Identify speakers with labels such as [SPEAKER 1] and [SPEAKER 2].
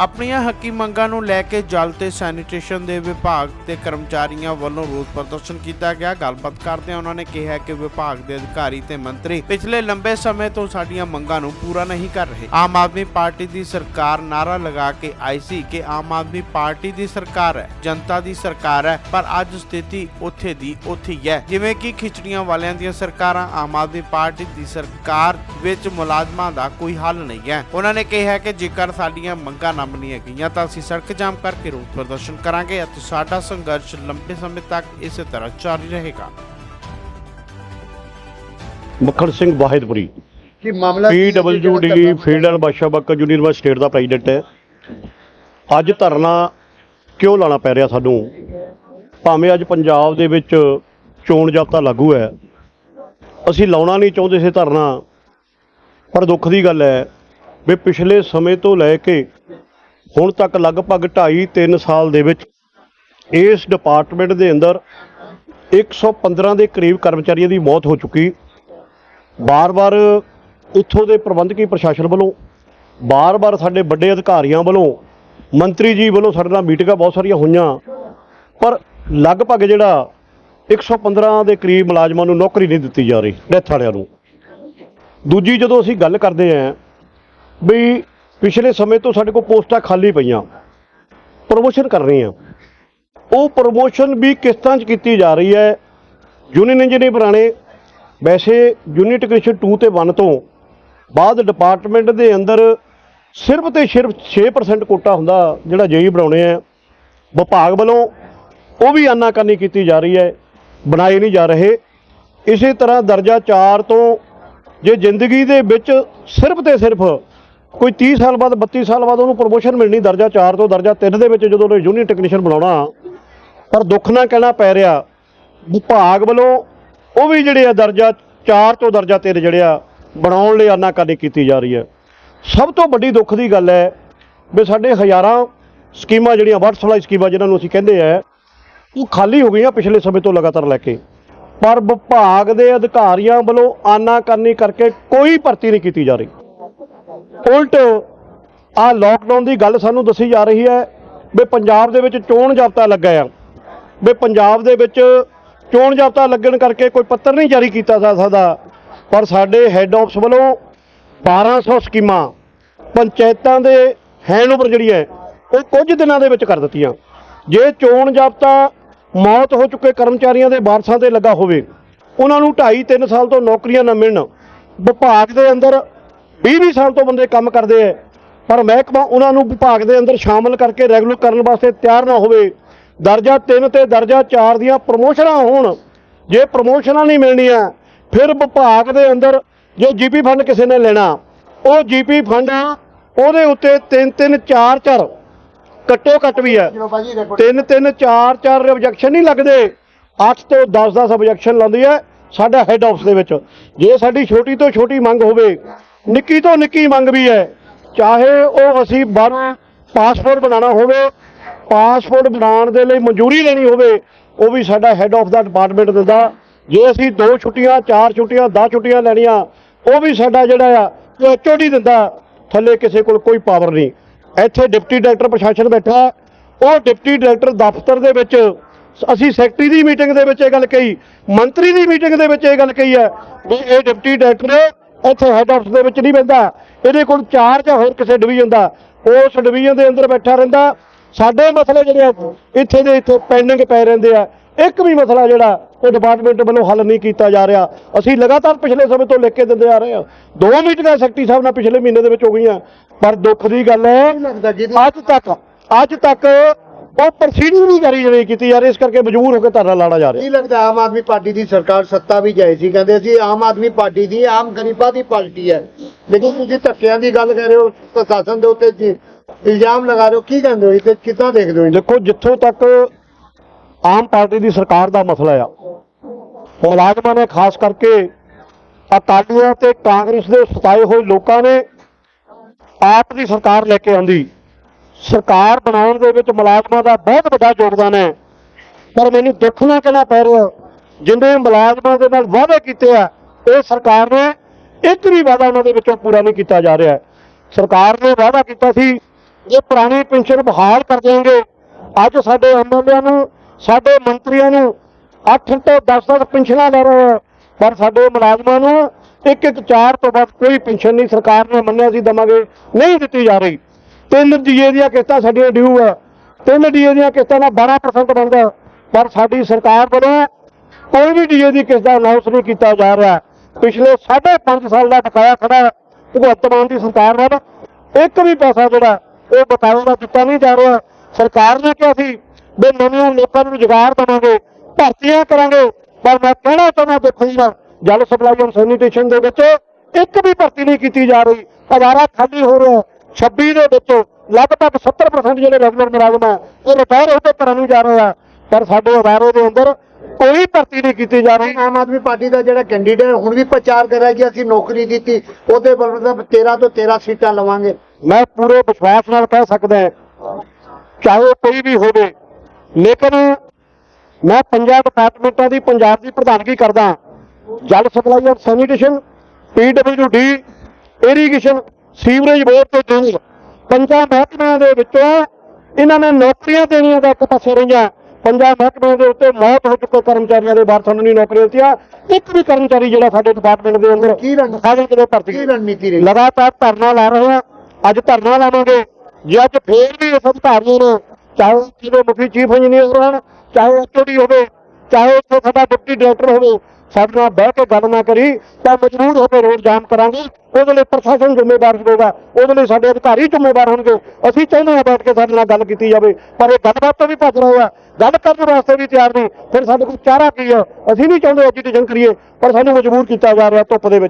[SPEAKER 1] ਆਪਣੀਆਂ ਹੱਕੀ ਮੰਗਾਂ ਨੂੰ ਲੈ ਕੇ ਜਲ ਤੇ ਸੈਨੀਟੇਸ਼ਨ ਦੇ ਵਿਭਾਗ ਤੇ ਕਰਮਚਾਰੀਆਂ ਵੱਲੋਂ ਰੋਸ ਪ੍ਰਦਰਸ਼ਨ ਕੀਤਾ ਗਿਆ। ਗੱਲਬਾਤ ਕਰਦਿਆਂ ਉਹਨਾਂ ਨੇ ਕਿਹਾ ਕਿ ਵਿਭਾਗ ਦੇ ਅਧਿਕਾਰੀ ਤੇ ਮੰਤਰੀ ਪਿਛਲੇ ਲੰਬੇ ਸਮੇਂ ਤੋਂ ਸਾਡੀਆਂ ਮੰਗਾਂ ਨੂੰ ਪੂਰਾ ਨਹੀਂ ਕਰ ਰਹੇ। ਆਮ ਆਦਮੀ ਪਾਰਟੀ ਦੀ ਸਰਕਾਰ ਨਾਰਾ ਲਗਾ ਕੇ ਆਈ ਸੀ ਕਿ ਆਮ ਆਦਮੀ ਪਾਰਟੀ ਦੀ ਸਰਕਾਰ ਹੈ, ਜਨਤਾ ਦੀ ਸਰਕਾਰ ਹੈ, ਪਰ ਅੱਜ ਸਥਿਤੀ ਉੱਥੇ ਦੀ ਉੱਥੇ ਹੀ ਹੈ। ਜਿਵੇਂ ਕਿ ਖਿਚੜੀਆਂ ਵਾਲਿਆਂ ਦੀਆਂ ਸਰਕਾਰਾਂ, ਆਮ ਆਦਮੀ ਪਾਰਟੀ ਦੀ ਸਰਕਾਰ ਵਿੱਚ ਮੁਲਾਜ਼ਮਾਂ ਦਾ ਕੋਈ ਹੱਲ ਨਹੀਂ ਹੈ। ਉਹਨਾਂ ਨੇ ਕਿਹਾ ਕਿ ਜੇਕਰ ਸਾਡੀਆਂ ਮੰਗਾਂ ਨਾ ਮੰਨੀਆਂ ਗਈਆਂ ਤਾਂ ਅਸੀਂ ਸੜਕ ਜਾਮ ਕਰਕੇ ਰੋਸ ਪ੍ਰਦਰਸ਼ਨ ਕਰਾਂਗੇ ਅਤੇ ਸਾਡਾ ਸੰਘਰਸ਼ ਲੰਬੇ ਸਮੇਂ ਤੱਕ ਇਸੇ ਤਰ੍ਹਾਂ ਜਾਰੀ ਰਹੇਗਾ।
[SPEAKER 2] ਮੱਖਣ ਸਿੰਘ ਵਾਹਿਦਪੁਰੀ।
[SPEAKER 3] ਕਿ ਮਾਮਲਾ ਧਰਨਾ
[SPEAKER 2] ਫੀਲਡ ਐਂਡ ਬਾਸ਼ਾਬਕ ਯੂਨੀਵਰਸਿਟੀ ਸਟੇਟ ਦਾ ਪ੍ਰੈਜ਼ੀਡੈਂਟ ਹੈ। ਅੱਜ ਧਰਨਾ ਕਿਉਂ ਲਾਣਾ ਪੈ ਰਿਹਾ ਸਾਨੂੰ? ਭਾਵੇਂ ਅੱਜ ਪੰਜਾਬ ਦੇ ਵਿੱਚ ਚੋਣ ਜਾਬਤਾ ਲਾਗੂ ਹੈ। ਅਸੀਂ ਲਾਉਣਾ ਨਹੀਂ ਚਾਹੁੰਦੇ ਸੀ ਧਰਨਾ। ਪਰ ਦੁੱਖ ਦੀ ਗੱਲ ਹੈ ਵੀ ਪਿਛਲੇ ਸਮੇਂ ਤੋਂ ਲੈ ਕੇ ਹੁਣ ਤੱਕ ਲਗਭਗ 2.5 3 ਸਾਲ ਦੇ ਵਿੱਚ ਇਸ ਡਿਪਾਰਟਮੈਂਟ ਦੇ ਅੰਦਰ 115 ਦੇ ਕਰੀਬ ਕਰਮਚਾਰੀਆਂ ਦੀ ਮੌਤ ਹੋ ਚੁੱਕੀ। ਬਾਰ-ਬਾਰ ਉੱਥੋਂ ਦੇ ਪ੍ਰਬੰਧਕੀ ਪ੍ਰਸ਼ਾਸਨ ਵੱਲੋਂ, ਬਾਰ-ਬਾਰ ਸਾਡੇ ਵੱਡੇ ਅਧਿਕਾਰੀਆਂ ਵੱਲੋਂ, ਮੰਤਰੀ ਜੀ ਵੱਲੋਂ ਸਾਡੇ ਨਾਲ ਮੀਟਿੰਗਾਂ ਬਹੁਤ ਸਾਰੀਆਂ ਹੋਈਆਂ। ਪਰ ਲਗਭਗ ਜਿਹੜਾ 115 ਦੇ ਕਰੀਬ ਮੁਲਾਜ਼ਮਾਂ ਨੂੰ ਨੌਕਰੀ ਨਹੀਂ ਦਿੱਤੀ ਜਾ ਰਹੀ, ਡੈਥ ਵਾਲਿਆਂ ਨੂੰ। ਦੂਜੀ ਜਦੋਂ ਅਸੀਂ ਗੱਲ ਕਰਦੇ ਆਂ ਵੀ ਪਿਛਲੇ ਸਮੇਂ ਤੋਂ ਸਾਡੇ ਕੋਲ ਪੋਸਟਾਂ ਖਾਲੀ ਪਈਆਂ। ਪ੍ਰੋਮੋਸ਼ਨ ਕਰ ਰਹੇ ਆ ਉਹ ਪ੍ਰੋਮੋਸ਼ਨ ਵੀ ਕਿਸ਼ਤਾਂ 'ਚ ਕੀਤੀ ਜਾ ਰਹੀ ਹੈ? ਯੂਨੀਅਨ ਇੰਜੀਨੀਅਰ ਬਣਾਣੇ ਵੈਸੇ ਯੂਨਿਟ ਟੈਕਨੀਸ਼ੀਅਨ 2 ਤੇ 1 ਤੋਂ ਬਾਅਦ ਡਿਪਾਰਟਮੈਂਟ ਦੇ ਅੰਦਰ ਸਿਰਫ ਤੇ ਸਿਰਫ 6% ਕੋਟਾ ਹੁੰਦਾ ਜਿਹੜਾ ਜੇਈ ਬਣਾਉਣੇ ਆ। ਵਿਭਾਗ ਵੱਲੋਂ ਉਹ ਵੀ ਆਨਾਕਾਨੀ ਕੀਤੀ ਜਾ ਰਹੀ ਹੈ। ਬਣਾਏ ਨਹੀਂ ਜਾ ਰਹੇ। ਇਸੇ ਤਰ੍ਹਾਂ ਦਰਜਾ 4 ਤੋਂ ਜੇ ਜ਼ਿੰਦਗੀ ਦੇ ਵਿੱਚ ਸਿਰਫ ਤੇ ਸਿਰਫ ਕੋਈ 30 ਸਾਲ ਬਾਅਦ 32 ਸਾਲ ਬਾਅਦ ਉਹਨੂੰ ਪ੍ਰੋਮੋਸ਼ਨ ਮਿਲਣੀ, ਦਰਜਾ 4 ਤੋਂ ਦਰਜਾ 3 ਦੇ ਵਿੱਚ ਜਦੋਂ ਉਹਨੇ ਜੂਨੀਅਰ ਟੈਕਨੀਸ਼ੀਅਨ ਬਣਾਉਣਾ, ਪਰ ਦੁੱਖ ਨਾਲ ਕਹਿਣਾ ਪੈ ਰਿਹਾ, ਵਿਭਾਗ ਵੱਲੋਂ ਉਹ ਵੀ ਜਿਹੜੇ ਆ ਦਰਜਾ 4 ਤੋਂ ਦਰਜਾ 3 ਜਿਹੜੇ ਆ, ਬਣਾਉਣ ਲਈ ਆਨਾਕਾਨੀ ਕੀਤੀ ਜਾ ਰਹੀ ਹੈ। ਸਭ ਤੋਂ ਵੱਡੀ ਦੁੱਖ ਦੀ ਗੱਲ ਹੈ ਵੀ ਸਾਡੇ ਹਜ਼ਾਰਾਂ ਸਕੀਮਾਂ ਜਿਹੜੀਆਂ ਵਾਟਰ ਸਪਲਾਈ ਸਕੀਮਾਂ ਜਿਨ੍ਹਾਂ ਨੂੰ ਅਸੀਂ ਕਹਿੰਦੇ ਆ, ਉਹ ਖਾਲੀ ਹੋ ਗਈਆਂ ਪਿਛਲੇ ਸਮੇਂ ਤੋਂ ਲਗਾਤਾਰ ਲੈ ਕੇ। ਪਰ ਵਿਭਾਗ ਦੇ ਅਧਿਕਾਰੀਆਂ ਵੱਲੋਂ ਆਨਾਕਾਨੀ ਕਰਕੇ ਕੋਈ ਭਰਤੀ ਨਹੀਂ ਕੀਤੀ ਜਾ ਰਹੀ। ਉਲਟ ਆ ਲੋਕਡਾਊਨ ਦੀ ਗੱਲ ਸਾਨੂੰ ਦੱਸੀ ਜਾ ਰਹੀ ਹੈ ਵੀ ਪੰਜਾਬ ਦੇ ਵਿੱਚ ਚੋਣ ਜਾਬਤਾ ਲੱਗਾ ਆ। ਵੀ ਪੰਜਾਬ ਦੇ ਵਿੱਚ ਚੋਣ ਜਾਬਤਾ ਲੱਗਣ ਕਰਕੇ ਕੋਈ ਪੱਤਰ ਨਹੀਂ ਜਾਰੀ ਕੀਤਾ ਜਾ ਸਕਦਾ। ਪਰ ਸਾਡੇ ਹੈੱਡ ਆਫਿਸ ਵੱਲੋਂ 1200 ਸਕੀਮਾਂ ਪੰਚਾਇਤਾਂ ਦੇ ਹੈਂਡ ਓਵਰ ਜਿਹੜੀ ਹੈ, ਉਹ ਕੁਝ ਦਿਨਾਂ ਦੇ ਵਿੱਚ ਕਰ ਦਿੱਤੀਆਂ। ਜੇ ਚੋਣ ਜਾਬਤਾ ਮੌਤ ਹੋ ਚੁੱਕੇ ਕਰਮਚਾਰੀਆਂ ਦੇ ਵਾਰਸਾਂ ਤੇ ਲੱਗਾ ਹੋਵੇ, ਉਹਨਾਂ ਨੂੰ 2.5 3 ਸਾਲ ਤੋਂ ਨੌਕਰੀਆਂ ਨਾ ਮਿਲਣ, ਵਿਭਾਗ ਦੇ ਅੰਦਰ 20-20 ਸਾਲ ਤੋਂ ਬੰਦੇ ਕੰਮ ਕਰਦੇ ਐ ਪਰ ਮਹਿਕਮਾ ਉਹਨਾਂ ਨੂੰ ਵਿਭਾਗ ਦੇ ਅੰਦਰ ਸ਼ਾਮਲ ਕਰਕੇ ਰੈਗੂਲਰ ਕਰਨ ਵਾਸਤੇ ਤਿਆਰ ਨਾ ਹੋਵੇ। ਦਰਜਾ 3 ਤੇ ਦਰਜਾ 4 ਦੀਆਂ ਪ੍ਰਮੋਸ਼ਨਾਂ ਹੋਣ। ਜੇ ਪ੍ਰਮੋਸ਼ਨਾਂ ਨਹੀਂ ਮਿਲਣੀਆਂ ਫਿਰ ਵਿਭਾਗ ਦੇ ਅੰਦਰ ਜੇ ਜੀਪੀ ਫੰਡ ਕਿਸੇ ਨੇ ਲੈਣਾ ਉਹ ਜੀਪੀ ਫੰਡ ਉਹਦੇ ਉੱਤੇ 3 3 4 4 ਘੱਟੋ ਘੱਟ ਵੀ ਹੈ
[SPEAKER 3] ਚਲੋ ਬਾਜੀ ਦੇਖੋ
[SPEAKER 2] ਤਿੰਨ ਤਿੰਨ ਚਾਰ ਚਾਰ ਆਬਜੈਕਸ਼ਨ ਨਹੀਂ ਲੱਗਦੇ। 8 ਤੋਂ 10 10 ਆਬਜੈਕਸ਼ਨ ਲਾਉਂਦੀ ਹੈ ਸਾਡਾ ਹੈੱਡ ਆਫਿਸ ਦੇ ਵਿੱਚ। ਜੇ ਸਾਡੀ ਛੋਟੀ ਤੋਂ ਛੋਟੀ ਮੰਗ ਹੋਵੇ ਨਿੱਕੀ ਤੋਂ ਨਿੱਕੀ ਮੰਗ ਵੀ ਹੈ। ਚਾਹੇ ਉਹ ਅਸੀਂ ਬਾਹਰੋਂ ਪਾਸਪੋਰਟ ਬਣਾਉਣਾ ਹੋਵੇ, ਪਾਸਪੋਰਟ ਬਣਾਉਣ ਦੇ ਲਈ ਮਨਜ਼ੂਰੀ ਲੈਣੀ ਹੋਵੇ, ਉਹ ਵੀ ਸਾਡਾ ਹੈੱਡ ਆਫ ਦਾ ਡਿਪਾਰਟਮੈਂਟ ਦਿੰਦਾ। ਜੇ ਅਸੀਂ ਦੋ ਛੁੱਟੀਆਂ, ਚਾਰ ਛੁੱਟੀਆਂ 10 ਛੁੱਟੀਆਂ ਲੈਣੀਆਂ, ਉਹ ਵੀ ਸਾਡਾ ਜਿਹੜਾ ਆ ਉਹ ਐਚਓਡੀ ਦਿੰਦਾ। ਥੱਲੇ ਕਿਸੇ ਕੋਲ ਕੋਈ ਪਾਵਰ ਨਹੀਂ। ਇੱਥੇ ਡਿਪਟੀ ਡਾਇਰੈਕਟਰ ਪ੍ਰਸ਼ਾਸਨ ਬੈਠਾ। ਉਹ ਡਿਪਟੀ ਡਾਇਰੈਕਟਰ ਦਫ਼ਤਰ ਦੇ ਵਿੱਚ, ਅਸੀਂ ਸੈਕਟਰੀ ਦੀ ਮੀਟਿੰਗ ਦੇ ਵਿੱਚ ਇਹ ਗੱਲ ਕਹੀ, ਮੰਤਰੀ ਦੀ ਮੀਟਿੰਗ ਦੇ ਵਿੱਚ ਇਹ ਗੱਲ ਕਹੀ ਹੈ ਵੀ ਇਹ ਡਿਪਟੀ ਡਾਇਰੈਕਟਰ ਇੱਥੇ ਹੈੱਡ ਆਫਿਸ ਦੇ ਵਿੱਚ ਨਹੀਂ ਬੈਂਦਾ ਇਹਦੇ ਕੋਲ ਚਾਰਜ ਆ ਹੋਰ ਕਿਸੇ ਡਿਵੀਜ਼ਨ ਦਾ। ਉਸ ਡਿਵੀਜ਼ਨ ਦੇ ਅੰਦਰ ਬੈਠਾ ਰਹਿੰਦਾ। ਸਾਡੇ ਮਸਲੇ ਜਿਹੜੇ ਇੱਥੇ ਦੇ ਇੱਥੇ ਪੈਂਡਿੰਗ ਪੈ ਰਹਿੰਦੇ ਆ। ਇੱਕ ਵੀ ਮਸਲਾ ਜਿਹੜਾ ਉਹ ਡਿਪਾਰਟਮੈਂਟ ਵੱਲੋਂ ਹੱਲ ਨਹੀਂ ਕੀਤਾ ਜਾ ਰਿਹਾ। ਅਸੀਂ ਲਗਾਤਾਰ ਪਿਛਲੇ ਸਮੇਂ ਤੋਂ ਲਿਖ ਕੇ ਦਿੰਦੇ ਆ ਰਹੇ ਹਾਂ। ਦੋ ਮੀਟਿੰਗਾਂ ਸੈਕਟਰੀ ਸਾਹਿਬ ਨਾਲ ਪਿਛਲੇ ਮਹੀਨੇ ਦੇ ਵਿੱਚ ਹੋ ਗਈਆਂ। ਪਰ ਦੁੱਖ ਦੀ ਗੱਲ ਹੈ ਅੱਜ ਤੱਕ ਅੱਜ ਤੱਕ ਉਹ ਪ੍ਰੋਸੀਡਿੰਗ ਨਹੀਂ ਕਰੀ ਜਿਹੜੀ ਕੀਤੀ ਰਹੀ ਇਸ ਕਰਕੇ ਮਜਬੂਰ ਹੋ ਕੇ ਧਰਨਾ ਲਾਣਾ ਜਾ ਰਿਹਾ।
[SPEAKER 3] ਕੀ ਲੱਗਦਾ ਆਮ ਆਦਮੀ ਪਾਰਟੀ ਦੀ ਸਰਕਾਰ ਸੱਤਾ ਵੀ ਜਾਏ ਸੀ? ਕਹਿੰਦੇ ਸੀ ਆਮ ਆਦਮੀ ਪਾਰਟੀ ਦੀ ਆਮ ਗਰੀਬਾਂ ਦੀ ਪਾਰਟੀ ਹੈ। ਲੇਕਿਨ ਤੁਸੀਂ ਧੱਕਿਆਂ ਦੀ ਗੱਲ ਕਰ ਰਹੇ ਹੋ ਪ੍ਰਸ਼ਾਸਨ ਦੇ ਉੱਤੇ ਜੀ ਇਲਜ਼ਾਮ ਲਗਾ ਰਹੇ ਹੋ ਕੀ ਕਹਿੰਦੇ ਹੋ? ਇਹ ਕਿੱਦਾਂ ਦੇਖਦੇ ਹੋ?
[SPEAKER 2] ਦੇਖੋ ਜਿੱਥੋਂ ਤੱਕ ਆਮ ਪਾਰਟੀ ਦੀ ਸਰਕਾਰ ਦਾ ਮਸਲਾ ਆ ਮੁਲਾਜ਼ਮਾਂ ਨੇ ਖਾਸ ਕਰਕੇ ਅਕਾਲੀਆਂ ਤੇ ਕਾਂਗਰਸ ਦੇ ਸਤਾਏ ਹੋਏ ਲੋਕਾਂ ਨੇ ਆਪ ਦੀ ਸਰਕਾਰ ਲੈ ਕੇ ਆਂਦੀ। ਸਰਕਾਰ ਬਣਾਉਣ ਦੇ ਵਿੱਚ ਮੁਲਾਜ਼ਮਾਂ ਦਾ ਬਹੁਤ ਵੱਡਾ ਯੋਗਦਾਨ ਹੈ। ਪਰ ਮੈਨੂੰ ਦੁੱਖ ਨਾਲ ਕਹਿਣਾ ਪੈ ਰਿਹਾ। ਜਿੰਨੇ ਮੁਲਾਜ਼ਮਾਂ ਦੇ ਨਾਲ ਵਾਅਦੇ ਕੀਤੇ ਆ, ਇਹ ਸਰਕਾਰ ਨੇ ਇੱਕ ਵੀ ਵਾਅਦਾ ਉਹਨਾਂ ਦੇ ਵਿੱਚੋਂ ਪੂਰਾ ਨਹੀਂ ਕੀਤਾ ਜਾ ਰਿਹਾ। ਸਰਕਾਰ ਨੇ ਵਾਅਦਾ ਕੀਤਾ ਸੀ ਇਹ ਪੁਰਾਣੀ ਪੈਨਸ਼ਨ ਬਹਾਲ ਕਰ ਦੇਣਗੇ, ਅੱਜ ਸਾਡੇ ਐਮਐਲਏ ਨੂੰ, ਸਾਡੇ ਮੰਤਰੀਆਂ ਨੂੰ 8 ਤੋਂ 10 ਤੱਕ ਪੈਨਸ਼ਨਾਂ ਲੈ ਰਹੇ ਆ। ਪਰ ਸਾਡੇ ਮੁਲਾਜ਼ਮਾਂ ਨੂੰ ਇੱਕ ਇੱਕ ਚਾਰ ਤੋਂ ਵੱਧ ਕੋਈ ਪੈਨਸ਼ਨ ਨਹੀਂ ਸਰਕਾਰ ਨੇ ਮੰਨਿਆ ਸੀ, ਦਵਾਂਗੇ। ਨਹੀਂ ਦਿੱਤੀ ਜਾ ਰਹੀ। ਤਿੰਨ ਡੀਏ ਦੀਆਂ ਕਿਸ਼ਤਾਂ ਸਾਡੀਆਂ ਡਿਊ ਆ। ਤਿੰਨ ਡੀਏ ਦੀਆਂ ਕਿਸ਼ਤਾਂ ਦਾ 12% ਬਣਦਾ। ਪਰ ਸਾਡੀ ਸਰਕਾਰ ਵੱਲੋਂ ਕੋਈ ਵੀ ਡੀਏ ਦੀ ਕਿਸ਼ਤ ਦਾ ਅਨਾਉਂਸ ਨਹੀਂ ਕੀਤਾ ਜਾ ਰਿਹਾ। ਪਿਛਲੇ 5.5 ਸਾਲ ਦਾ ਬਕਾਇਆ ਖੜਾ ਭਗਵੰਤ ਮਾਨ ਦੀ ਸਰਕਾਰ ਵੱਲ ਇੱਕ ਵੀ ਪੈਸਾ ਜਿਹੜਾ ਉਹ ਬਕਾਇਆ ਦਾ ਦਿੱਤਾ ਨਹੀਂ ਜਾ ਰਿਹਾ। ਸਰਕਾਰ ਨੇ ਕਿਹਾ ਸੀ ਵੀ ਨਵੇਂ ਲੋਕਾਂ ਨੂੰ ਰੁਜ਼ਗਾਰ ਦੇਵਾਂਗੇ, ਭਰਤੀਆਂ ਕਰਾਂਗੇ। ਪਰ ਮੈਂ ਕਹਿਣਾ ਚਾਹੁੰਦਾ ਦੇਖੋ ਜੀ ਨਾ ਜਲ ਸਪਲਾਈ ਐਂਡ ਸੈਨੀਟੇਸ਼ਨ ਦੇ ਵਿੱਚ ਇੱਕ ਵੀ ਭਰਤੀ ਨਹੀਂ ਕੀਤੀ ਜਾ ਰਹੀ। ਅਦਾਰਾ ਖਾਲੀ ਹੋ ਰਿਹਾ। 26 ਦੇ ਵਿੱਚ ਲਗਭਗ 70% ਜਿਹੜੇ ਰੈਗੂਲਰ ਮੁਲਾਜ਼ਮ ਆ ਉਹ ਰਿਟਾਇਰ ਹੋ ਕੇ ਘਰਾਂ ਨੂੰ ਜਾ ਰਹੇ ਆ। ਪਰ ਸਾਡੇ ਅਦਾਰੇ ਦੇ ਅੰਦਰ ਕੋਈ ਭਰਤੀ ਨਹੀਂ ਕੀਤੀ ਜਾ ਰਹੀ।
[SPEAKER 3] ਆਮ ਆਦਮੀ ਪਾਰਟੀ ਦਾ ਜਿਹੜਾ ਕੈਂਡੀਡੇਟ ਹੁਣ ਵੀ ਪ੍ਰਚਾਰ ਕਰ ਰਿਹਾ ਕਿ ਅਸੀਂ ਨੌਕਰੀ ਦਿੱਤੀ ਉਹਦੇ ਮਤਲਬ 13 ਤੋਂ 13 ਸੀਟਾਂ ਲਵਾਂਗੇ।
[SPEAKER 2] ਮੈਂ ਪੂਰੇ ਵਿਸ਼ਵਾਸ ਨਾਲ ਕਹਿ ਸਕਦਾ ਚਾਹੇ ਕੋਈ ਵੀ ਹੋਵੇ ਲੇਕਿਨ ਮੈਂ ਪੰਜਾਂ ਡਿਪਾਰਟਮੈਂਟਾਂ ਦੀ ਪੰਜਾਬ ਦੀ ਪ੍ਰਧਾਨਗੀ ਕਰਦਾ ਜਲ supply and sanitation PWD irrigation sewerage board ਤੇ ਜੂਰ ਪੰਜਾਂ ਮਹਿਕਮਿਆਂ ਦੇ ਵਿੱਚੋਂ ਇਹਨਾਂ ਨੇ ਨੌਕਰੀਆਂ ਦੇਣੀਆਂ ਦਾ ਇੱਕ ਪਾਸੇ ਰਹੀਆਂ। ਪੰਜਾਂ ਮਹਿਕਮਿਆਂ ਦੇ ਉੱਤੇ ਮੌਤ ਹੋ ਚੁੱਕੇ ਕਰਮਚਾਰੀਆਂ ਦੇ ਵਾਰਸਾਂ ਨੂੰ ਨਹੀਂ ਨੌਕਰੀਆਂ ਦਿੱਤੀਆਂ ਇੱਕ ਵੀ ਕਰਮਚਾਰੀ ਜਿਹੜਾ ਸਾਡੇ ਡਿਪਾਰਟਮੈਂਟ ਦੇ ਅੰਦਰ
[SPEAKER 3] ਕੀ ਰਣ-
[SPEAKER 2] ਸਾਡੇ ਕਿਤੇ ਭਰਤੀ
[SPEAKER 3] ਕੀ ਰਣਨੀਤੀ ਰਹੀ?
[SPEAKER 2] ਲਗਾਤਾਰ ਧਰਨਾ ਲਾ ਰਹੇ ਹਾਂ ਅੱਜ ਧਰਨਾ ਲਾਵਾਂਗੇ। ਜੇ ਅੱਜ ਫੇਰ ਵੀ ਇਸ ਅਧਿਕਾਰੀਆਂ ਨੇ ਚਾਹੇ ਜਿਹਦੇ ਮੁਖੀ ਚੀਫ ਇੰਜੀਨੀਅਰ ਹੋਣ ਚਾਹੇ ਐਚਓਡੀ ਹੋਵੇ ਚਾਹੇ ਉੱਥੇ ਸਾਡਾ ਡਿਪਟੀ ਡਾਇਰੈਕਟਰ ਹੋਵੇ, ਸਾਡੇ ਨਾਲ ਬਹਿ ਕੇ ਗੱਲ ਨਾ ਕਰੀ, ਤਾਂ ਮਜਬੂਰ ਹੋ ਕੇ ਰੋਡ ਜਾਮ ਕਰਾਂਗੇ। ਉਹਦੇ ਲਈ ਪ੍ਰਸ਼ਾਸਨ ਜ਼ਿੰਮੇਵਾਰ ਹੋਵੇਗਾ, ਉਹਦੇ ਲਈ ਸਾਡੇ ਅਧਿਕਾਰੀ ਜ਼ਿੰਮੇਵਾਰ ਹੋਣਗੇ। ਅਸੀਂ ਚਾਹੁੰਦੇ ਹਾਂ ਬੈਠ ਕੇ ਸਾਡੇ ਨਾਲ ਗੱਲ ਕੀਤੀ ਜਾਵੇ, ਪਰ ਇਹ ਗੱਲਬਾਤ ਤੋਂ ਵੀ ਭੱਜ ਰਹੇ ਆ। ਗੱਲ ਕਰਨ ਵਾਸਤੇ ਵੀ ਤਿਆਰ ਨਹੀਂ ਫਿਰ ਸਾਡੇ ਕੋਲ ਚਾਰਾ ਕੀ ਆ? ਅਸੀਂ ਨਹੀਂ ਚਾਹੁੰਦੇ ਐਜੀਟੇਸ਼ਨ ਕਰੀਏ, ਪਰ ਸਾਨੂੰ ਮਜਬੂਰ ਕੀਤਾ ਜਾ ਰਿਹਾ ਧੁੱਪ ਦੇ ਵਿੱਚ।